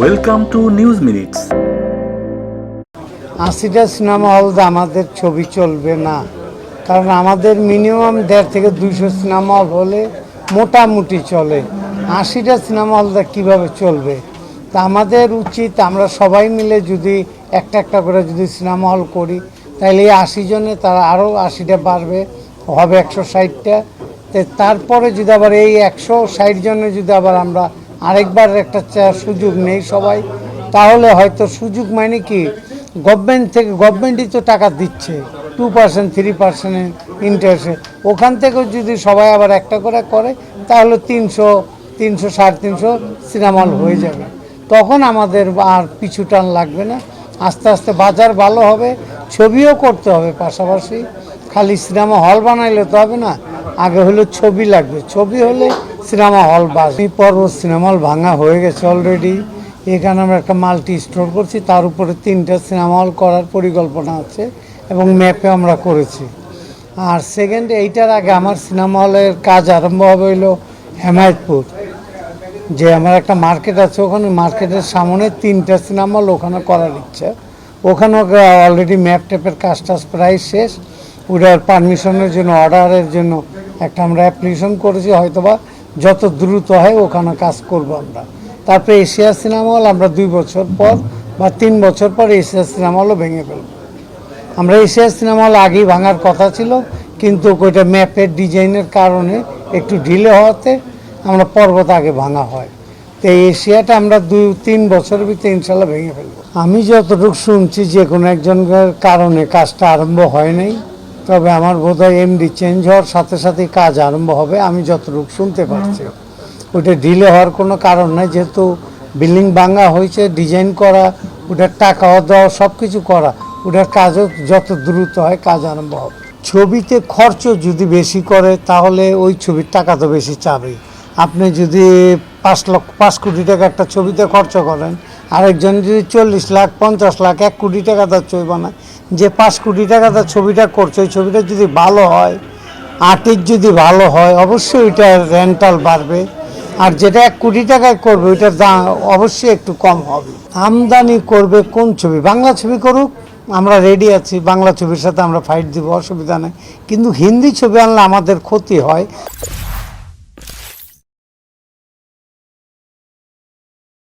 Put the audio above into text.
Welcome to news minutes আশিটা cinema hall আমাদের ছবি চলবে না। কারণ আমাদের মিনিমাম দেড় থেকে দুইশো সিনেমা হল হলে মোটামুটি চলে। আশিটা সিনেমা হলটা কীভাবে চলবে? তা আমাদের উচিত আমরা সবাই মিলে যদি একটা একটা করে যদি সিনেমা হল করি তাহলে এই আশি জনে তারা আরও আশিটা বাড়বে, হবে একশো ষাটটা। তারপরে যদি আবার এই একশো ষাট জনে যদি আবার আমরা আরেকবার একটা সুযোগ নেই সবাই। তাহলে হয়তো সুযোগ মানে কি? গভর্নমেন্ট থেকে গভর্নমেন্টই তো টাকা দিচ্ছে। টু পার্সেন্ট থ্রি পার্সেন্টের ইন্টারেস্টে ওখান থেকেও যদি সবাই আবার একটা করে করে, তাহলে তিনশো তিনশো, সাড়ে তিনশো সিনেমা হল হয়ে যাবে। তখন আমাদের আর পিছু টান লাগবে না। আস্তে আস্তে বাজার ভালো হবে, ছবিও করতে হবে পাশাপাশি। খালি সিনেমা হল বানাইলে তো হবে না, আগে হলো ছবি লাগবে। ছবি হলে সিনেমা হল বাসি। পর্ব সিনেমা হল ভাঙা হয়ে গেছে অলরেডি এখানে আমরা একটা মাল্টি স্টোর করছি, তার উপরে তিনটা সিনেমা হল করার পরিকল্পনা আছে এবং ম্যাপে আমরা করেছি। আর সেকেন্ড এইটার আগে আমার সিনেমা হলের কাজ আরম্ভ হবে হলো হেমায়তপুর, যে আমার একটা মার্কেট আছে ওখানে। মার্কেটের সামনে তিনটা সিনেমা হল ওখানে করার ইচ্ছা। ওখানে অলরেডি ম্যাপ ট্যাপের কাজ টাজ প্রায় শেষ। ওটার পারমিশনের জন্য অর্ডারের জন্য একটা আমরা অ্যাপ্লিকেশন করেছি, হয়তোবা যত দ্রুত হয় ওখানে কাজ করব আমরা। তারপরে এশিয়া সিনেমা হল, আমরা দুই বছর পর বা তিন বছর পর এশিয়া সিনেমা হলও ভেঙে ফেলব। আমরা এশিয়া সিনেমা হল আগেই ভাঙার কথা ছিল, কিন্তু ওইটা ম্যাপের ডিজাইনের কারণে একটু ঢিলে হওয়াতে আমরা পর্বত আগে ভাঙা হয়। তো এশিয়াটা আমরা দুই, তিন বছরের ভিতরে ইনশাল্লাহ ভেঙে ফেলব। আমি যতটুকু শুনছি যে কোনো একজনের কারণে কাজটা আরম্ভ হয় নাই। তবে আমার বোধহয় এমডি চেঞ্জ হওয়ার সাথে সাথে কাজ আরম্ভ হবে আমি যতটুকু শুনতে পারছি। ওটা ডিলে হওয়ার কোনো কারণ নাই যেহেতু বিল্ডিং ভাঙা হয়েছে ডিজাইন করা ওটার টাকা দেওয়া সব কিছু করা ওটার কাজও যত দ্রুত হয় কাজ আরম্ভ হবে। ছবিতে খরচ যদি বেশি করে তাহলে ওই ছবির টাকা তো বেশি চাবেই। আপনি যদি পাঁচ লক্ষ, পাঁচ কোটি টাকা একটা ছবিতে খরচ করেন, আরেকজন যদি চল্লিশ লাখ, পঞ্চাশ লাখ, এক কোটি টাকা তার ছবি বানায়, যে পাঁচ কোটি টাকা তার ছবিটা করছে, ওই ছবিটা যদি ভালো হয়, আর্টিস্ট যদি ভালো হয়, অবশ্যই ওইটার রেন্টাল বাড়বে। আর যেটা এক কোটি টাকায় করবে ওইটার দাম অবশ্যই একটু কম হবে। আমদানি করবে কোন ছবি? বাংলা ছবি করুক, আমরা রেডি আছি, বাংলা ছবির সাথে আমরা ফাইট দিব, অসুবিধা নেই। কিন্তু হিন্দি ছবি আনলে আমাদের ক্ষতি হয়।